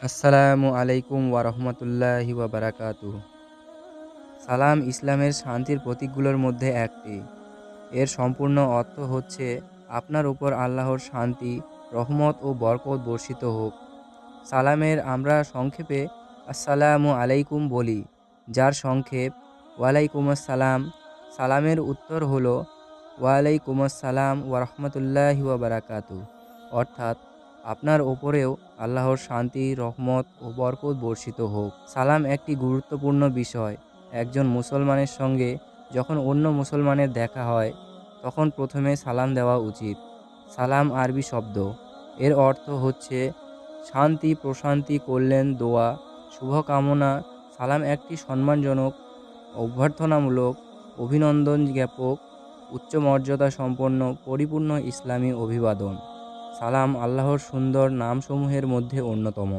আসসালামু আলাইকুম ওয়ারহমতুল্লাহি ওয়াবারাকাতু সালাম ইসলামের শান্তির প্রতীকগুলোর মধ্যে একটি। এর সম্পূর্ণ অর্থ হচ্ছে, আপনার উপর আল্লাহর শান্তি, রহমত ও বরকত বর্ষিত হোক। সালামের আমরা সংক্ষেপে আসসালামু আলাইকুম বলি, যার সংক্ষেপ, ওয়ালাইকুম আসসালাম। সালামের উত্তর হলো, ওয়ালাইকুম আসসালাম ওয়ারহমতুল্লাহি ওয়াবারাকাতু অর্থাৎ আপনার ওপরেও আল্লাহর শান্তি, রহমত ও বরকত বর্ষিত হোক। সালাম একটি গুরুত্বপূর্ণ বিষয়। একজন মুসলমানের সঙ্গে যখন অন্য মুসলমানের দেখা হয়, তখন প্রথমে সালাম দেওয়া উচিত। সালাম আরবি শব্দ। এর অর্থ হচ্ছে, শান্তি, প্রশান্তি, কল্যাণ, দোয়া, শুভকামনা, সালাম একটি সম্মানজনক, অভ্যর্থনামূলক অভিনন্দন জ্ঞাপক উচ্চ মর্যাদা সম্পন্ন পরিপূর্ণ ইসলামী অভিবাদন। সালাম আল্লাহর সুন্দর নামসমূহের মধ্যে অন্যতম।